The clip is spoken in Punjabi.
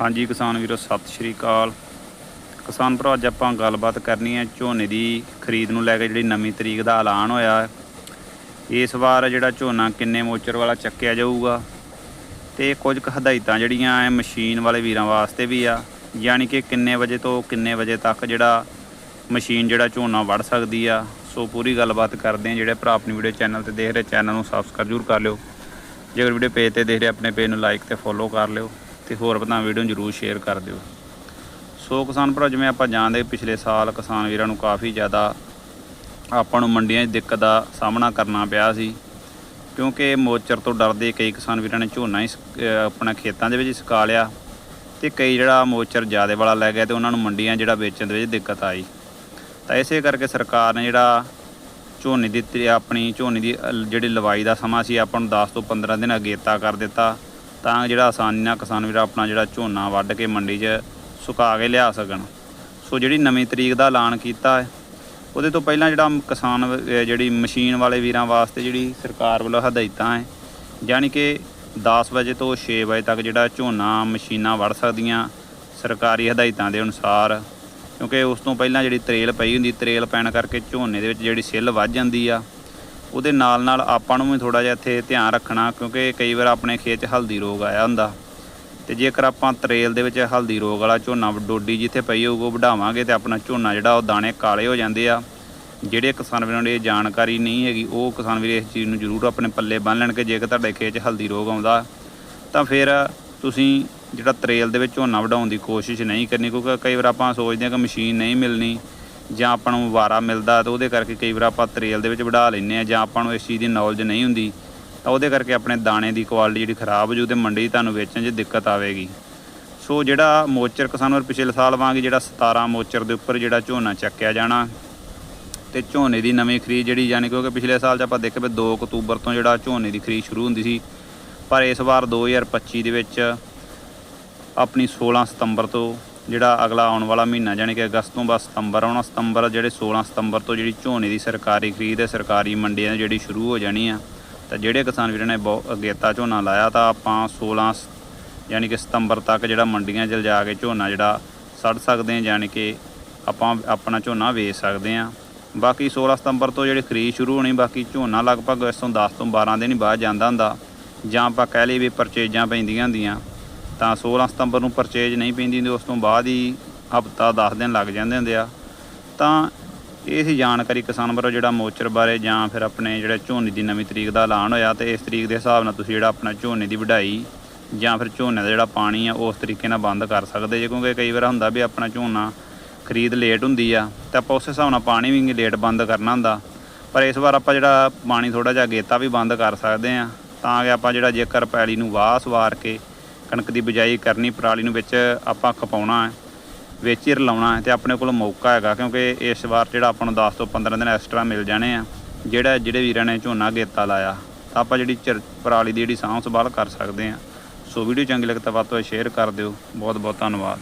ਹਾਂਜੀ ਕਿਸਾਨ ਵੀਰੋ, ਸਤਿ ਸ਼੍ਰੀ ਅਕਾਲ। ਕਿਸਾਨ ਭਰਾ, ਅੱਜ ਆਪਾਂ ਗੱਲਬਾਤ ਕਰਨੀ ਹੈ ਝੋਨੇ ਦੀ ਖਰੀਦ ਨੂੰ ਲੈ ਕੇ, ਜਿਹੜੀ ਨਵੀਂ ਤਰੀਕ ਦਾ ਐਲਾਨ ਹੋਇਆ। ਇਸ ਵਾਰ ਜਿਹੜਾ ਝੋਨਾ ਕਿੰਨੇ ਮੋਚਰ ਵਾਲਾ ਚੱਕਿਆ ਜਾਊਗਾ ਤੇ ਕੁਝ ਕੁ ਹਦਾਇਤਾਂ ਜਿਹੜੀਆਂ ਐ ਮਸ਼ੀਨ ਵਾਲੇ ਵੀਰਾਂ ਵਾਸਤੇ ਵੀ ਆ, ਯਾਨੀ ਕਿ ਕਿੰਨੇ ਵਜੇ ਤੋਂ ਕਿੰਨੇ ਵਜੇ ਤੱਕ ਜਿਹੜਾ ਮਸ਼ੀਨ ਜਿਹੜਾ ਝੋਨਾ ਵੜ ਸਕਦੀ ਆ। ਸੋ ਪੂਰੀ ਗੱਲਬਾਤ ਕਰਦੇ ਆ ਜਿਹੜੇ ਭਰਾ ਆਪਣੀ ਵੀਡੀਓ ਚੈਨਲ ਤੇ ਦੇਖ ਰਹੇ, ਚੈਨਲ ਨੂੰ ਸਬਸਕ੍ਰਾਈਬ ਜ਼ਰੂਰ ਕਰ ਲਿਓ। ਜੇਕਰ ਵੀਡੀਓ ਪੇਜ ਤੇ ਦੇਖ ਰਹੇ, ਆਪਣੇ ਪੇਜ ਨੂੰ ਲਾਈਕ ਤੇ ਫੋਲੋ ਕਰ ਲਿਓ। ਤੇ ਹੋਰ ਪਤਾ ਵੀਡੀਓ ਜ਼ਰੂਰ ਸ਼ੇਅਰ ਕਰ ਦਿਓ। ਸੋ ਕਿਸਾਨ ਭਰਾ, ਜਿਵੇਂ ਆਪਾਂ ਜਾਣਦੇ, ਪਿਛਲੇ ਸਾਲ ਕਿਸਾਨ ਵੀਰਾਂ ਨੂੰ ਕਾਫੀ ਜ਼ਿਆਦਾ ਆਪਾਂ ਨੂੰ ਮੰਡੀਆਂ 'ਚ ਦਿੱਕਤ ਦਾ ਸਾਹਮਣਾ ਕਰਨਾ ਪਿਆ ਸੀ। ਕਿਉਂਕਿ ਮੋਚਰ ਤੋਂ ਡਰਦੇ ਕਈ ਕਿਸਾਨ ਵੀਰਾਂ ਨੇ ਝੋਨਾ ਹੀ ਆਪਣਾ ਖੇਤਾਂ ਦੇ ਵਿੱਚ ਹੀ ਸੁਕਾ ਲਿਆ ਤੇ ਕਈ ਜਿਹੜਾ ਮੋਚਰ ਜ਼ਿਆਦੇ ਵਾਲਾ ਲੈ ਗਿਆ ਤੇ ਉਹਨਾਂ ਨੂੰ ਮੰਡੀਆਂ ਜਿਹੜਾ ਵੇਚਣ ਦੇ ਵਿੱਚ ਦਿੱਕਤ ਆਈ। ਤਾਂ ਇਸੇ ਕਰਕੇ ਸਰਕਾਰ ਨੇ ਜਿਹੜਾ ਝੋਨੇ ਦੀ ਆਪਣੀ ਝੋਨੇ ਦੀ ਜਿਹੜੀ ਲਵਾਈ ਦਾ ਸਮਾਂ ਸੀ, ਆਪਾਂ ਨੂੰ 10 ਤੋਂ 15 ਦਿਨ ਅਗੇਤਾ ਕਰ ਦਿੱਤਾ। ਤਾਂ ਜਿਹੜਾ ਆਸਾਨੀ ਨਾਲ ਕਿਸਾਨ ਵੀਰ ਆਪਣਾ ਜਿਹੜਾ ਝੋਨਾ ਵੱਢ ਕੇ ਮੰਡੀ 'ਚ ਸੁਕਾ ਕੇ ਲਿਆ ਸਕਣ। ਸੋ ਜਿਹੜੀ ਨਵੀਂ ਤਰੀਕ ਦਾ ਐਲਾਨ ਕੀਤਾ ਹੈ, ਉਹਦੇ ਤੋਂ ਪਹਿਲਾਂ ਜਿਹੜਾ ਕਿਸਾਨ ਜਿਹੜੀ ਮਸ਼ੀਨ ਵਾਲੇ ਵੀਰਾਂ ਵਾਸਤੇ ਜਿਹੜੀ ਸਰਕਾਰ ਵੱਲੋਂ ਹਦਾਇਤਾਂ ਹੈ, ਯਾਨੀ ਕਿ 10 ਵਜੇ ਤੋਂ 6 ਵਜੇ ਤੱਕ ਜਿਹੜਾ ਝੋਨਾ, ਮਸ਼ੀਨਾਂ ਵੜ ਸਕਦੀਆਂ ਸਰਕਾਰੀ ਹਦਾਇਤਾਂ ਦੇ ਅਨੁਸਾਰ, ਕਿਉਂਕਿ ਉਸ ਤੋਂ ਪਹਿਲਾਂ ਜਿਹੜੀ ਤਰੇਲ ਪਈ ਹੁੰਦੀ, ਤਰੇਲ ਪੈਣ ਕਰਕੇ ਝੋਨੇ ਦੇ ਵਿੱਚ ਜਿਹੜੀ ਸਿੱਲ ਵੱਜ ਜਾਂਦੀ ਆ ਉਹਦੇ ਨਾਲ ਨਾਲ ਆਪਾਂ ਨੂੰ ਵੀ ਥੋੜਾ ਜਿਹਾ ਇੱਥੇ ਧਿਆਨ ਰੱਖਣਾ, ਕਿਉਂਕਿ ਕਈ ਵਾਰ ਆਪਣੇ ਖੇਤ 'ਚ ਹਲਦੀ ਰੋਗ ਆਇਆ ਹੁੰਦਾ। ਤੇ ਜੇਕਰ ਆਪਾਂ ਤਰੇਲ ਦੇ ਵਿੱਚ ਹਲਦੀ ਰੋਗ ਵਾਲਾ ਝੋਨਾ, ਡੋਡੀ ਜਿੱਥੇ ਪਈ ਹੋਊ, ਉਹ ਵਢਾਵਾਂਗੇ ਤੇ ਆਪਣਾ ਝੋਨਾ ਜਿਹੜਾ ਉਹ ਦਾਣੇ ਕਾਲੇ ਹੋ ਜਾਂਦੇ ਆ। ਜਿਹੜੇ ਕਿਸਾਨ ਵੀਰਾਂ ਨੂੰ ਇਹ ਜਾਣਕਾਰੀ ਨਹੀਂ ਹੈਗੀ, ਉਹ ਕਿਸਾਨ ਵੀਰ ਇਸ ਚੀਜ਼ ਨੂੰ ਜ਼ਰੂਰ ਆਪਣੇ ਪੱਲੇ ਬੰਨ ਲੈਣ ਕਿ ਜੇਕਰ ਤੁਹਾਡੇ ਖੇਤ 'ਚ ਹਲਦੀ ਰੋਗ ਆਉਂਦਾ, ਤਾਂ ਫਿਰ ਤੁਸੀਂ ਜਿਹੜਾ ਤਰੇਲ ਦੇ ਵਿੱਚ ਝੋਨਾ ਵਢਾਉਣ ਦੀ ਕੋਸ਼ਿਸ਼ ਨਹੀਂ ਕਰਨੀ, ਕਿਉਂਕਿ ਕਈ ਵਾਰ ਆਪਾਂ ਸੋਚਦੇ ਹਾਂ ਕਿ ਮਸ਼ੀਨ ਨਹੀਂ ਮਿਲਣੀ। ਜਾਂ ਆਪਾਂ ਨੂੰ ਵਾਰਾ ਮਿਲਦਾ ਤਾਂ ਉਹਦੇ ਕਰਕੇ ਕਈ ਵਾਰ ਆਪਾਂ ਤਰੇਲ ਦੇ ਵਿੱਚ ਵਢਾ ਲੈਂਦੇ ਆ ਜਾਂ ਆਪਾਂ ਨੂੰ ਇਸ ਚੀਜ਼ ਦੀ ਨੌਲੇਜ ਨਹੀਂ ਹੁੰਦੀ, ਤਾਂ ਉਹਦੇ ਕਰਕੇ ਆਪਣੇ ਦਾਣੇ ਦੀ ਕੁਆਲਿਟੀ ਜਿਹੜੀ ਖਰਾਬ ਹੋ ਜੂ ਤੇ ਮੰਡੀ 'ਚ ਤੁਹਾਨੂੰ ਵੇਚਣ 'ਚ ਦਿੱਕਤ ਆਵੇਗੀ। ਸੋ ਜਿਹੜਾ ਮੋਚਰ ਕਿਸਾਨ ਪਿਛਲੇ ਸਾਲ ਵਾਂਗ ਜਿਹੜਾ 17 ਮੋਚਰ ਦੇ ਉੱਪਰ ਜਿਹੜਾ ਝੋਨਾ ਚੱਕਿਆ ਜਾਣਾ ਤੇ ਝੋਨੇ ਦੀ ਨਵੀਂ ਖਰੀਦ ਜਿਹੜੀ ਯਾਨੀ ਕਿਉਂਕਿ ਪਿਛਲੇ ਸਾਲ 'ਚ ਆਪਾਂ ਦੇਖਿਆ ਵੀ 2 ਅਕਤੂਬਰ ਤੋਂ ਜਿਹੜਾ ਝੋਨੇ ਦੀ ਖਰੀਦ ਸ਼ੁਰੂ ਹੁੰਦੀ ਸੀ, ਪਰ ਇਸ ਵਾਰ 2025 ਦੇ ਵਿੱਚ ਆਪਣੀ 16 ਸਤੰਬਰ ਤੋਂ ਜਿਹੜਾ ਅਗਲਾ ਆਉਣ ਵਾਲਾ ਮਹੀਨਾ, ਜਾਣੀ ਕਿ ਅਗਸਤ ਤੋਂ ਬਾਅਦ ਸਤੰਬਰ ਆਉਣਾ, ਸਤੰਬਰ ਜਿਹੜੇ 16 ਸਤੰਬਰ ਤੋਂ ਜਿਹੜੀ ਝੋਨੇ ਦੀ ਸਰਕਾਰੀ ਖਰੀਦ ਹੈ, ਸਰਕਾਰੀ ਮੰਡੀਆਂ ਜਿਹੜੀ ਸ਼ੁਰੂ ਹੋ ਜਾਣੀ ਆ, ਤਾਂ ਜਿਹੜੇ ਕਿਸਾਨ ਵੀਰਾਂ ਨੇ ਬਹੁਤ ਅਗੇਤਾ ਝੋਨਾ ਲਾਇਆ, ਤਾਂ ਆਪਾਂ 16 ਸ- ਯਾਨੀ ਕਿ ਸਤੰਬਰ ਤੱਕ ਜਿਹੜਾ ਮੰਡੀਆਂ 'ਚ ਜਾ ਕੇ ਝੋਨਾ ਜਿਹੜਾ ਸੜ ਸਕਦੇ ਹਾਂ ਯਾਨੀ ਕਿ ਆਪਾਂ ਆਪਣਾ ਝੋਨਾ ਵੇਚ ਸਕਦੇ ਹਾਂ। ਬਾਕੀ 16 ਸਤੰਬਰ ਤੋਂ ਜਿਹੜੀ ਖਰੀਦ ਸ਼ੁਰੂ ਹੋਣੀ, ਬਾਕੀ ਝੋਨਾ ਲਗਭਗ ਇਸ ਤੋਂ 10 ਤੋਂ 12 ਦਿਨ ਹੀ ਬਾਅਦ ਜਾਂਦਾ ਹੁੰਦਾ, ਜਾਂ ਆਪਾਂ ਕਹਿ ਲਈ ਵੀ ਪਰਚੇਜਾਂ ਪੈਂਦੀਆਂ ਹੁੰਦੀਆਂ। ਤਾਂ 16 ਸਤੰਬਰ ਨੂੰ ਪਰਚੇਜ ਨਹੀਂ ਪੈਂਦੀ ਹੁੰਦੀ, ਉਸ ਤੋਂ ਬਾਅਦ ਹੀ ਹਫਤਾ 10 ਦਿਨ ਲੱਗ ਜਾਂਦੇ ਹੁੰਦੇ ਆ। ਤਾਂ ਇਹ ਸੀ ਜਾਣਕਾਰੀ ਕਿਸਾਨ ਵੱਲੋਂ ਜਿਹੜਾ ਮੋਚਰ ਬਾਰੇ ਜਾਂ ਫਿਰ ਆਪਣੇ ਜਿਹੜਾ ਝੋਨੇ ਦੀ ਨਵੀਂ ਤਰੀਕ ਦਾ ਐਲਾਨ ਹੋਇਆ ਤੇ ਇਸ ਤਰੀਕ ਦੇ ਹਿਸਾਬ ਨਾਲ ਤੁਸੀਂ ਜਿਹੜਾ ਆਪਣਾ ਝੋਨੇ ਦੀ ਵਢਾਈ ਜਾਂ ਫਿਰ ਝੋਨੇ ਦਾ ਜਿਹੜਾ ਪਾਣੀ ਆ, ਉਸ ਤਰੀਕੇ ਨਾਲ ਬੰਦ ਕਰ ਸਕਦੇ ਜੇ, ਕਿਉਂਕਿ ਕਈ ਵਾਰ ਹੁੰਦਾ ਵੀ ਆਪਣਾ ਝੋਨਾ ਖਰੀਦ ਲੇਟ ਹੁੰਦੀ ਆ ਤੇ ਆਪਾਂ ਉਸ ਹਿਸਾਬ ਨਾਲ ਪਾਣੀ ਵੀ ਲੇਟ ਬੰਦ ਕਰਨਾ ਹੁੰਦਾ। ਪਰ ਇਸ ਵਾਰ ਆਪਾਂ ਜਿਹੜਾ ਪਾਣੀ ਥੋੜਾ ਜਿਹਾ ਗੇਤਾ ਵੀ ਬੰਦ ਕਰ ਸਕਦੇ ਆ। ਤਾਂ ਕਿ ਆਪਾਂ ਜਿਹੜਾ ਜੇਕਰ ਪੈਲੀ ਨੂੰ ਵਾਹ ਸਵਾਰ ਕੇ ਕਣਕ ਦੀ ਬਿਜਾਈ ਕਰਨੀ, ਪਰਾਲੀ ਨੂੰ ਵਿੱਚ ਆਪਾਂ ਖਪਾਉਣਾ ਹੈ, ਵਿੱਚ ਹੀ ਰਲਾਉਣਾ ਹੈ ਤੇ ਆਪਣੇ ਕੋਲ ਮੌਕਾ ਹੈਗਾ ਕਿਉਂਕਿ ਇਸ ਵਾਰ ਜਿਹੜਾ ਆਪਾਂ ਨੂੰ 10 ਤੋਂ 15 ਦਿਨ ਐਕਸਟਰਾ ਮਿਲ ਜਾਣੇ ਆ, ਜਿਹੜਾ ਜਿਹੜੇ ਵੀਰਾਂ ਨੇ ਝੋਨਾ ਗੇਤਾ ਲਾਇਆ, ਤਾਂ ਆਪਾਂ ਜਿਹੜੀ ਚਰ- ਪਰਾਲੀ ਦੀ ਜਿਹੜੀ ਸਾਂਭ ਸੰਭਾਲ ਕਰ ਸਕਦੇ ਆ ਸੋ ਵੀਡੀਓ ਚੰਗੀ ਲੱਗੇ ਤਾਂ ਵੱਧ ਤੋਂ ਵੱਧ ਸ਼ੇਅਰ ਕਰ ਦਿਓ। ਬਹੁਤ ਬਹੁਤ ਧੰਨਵਾਦ।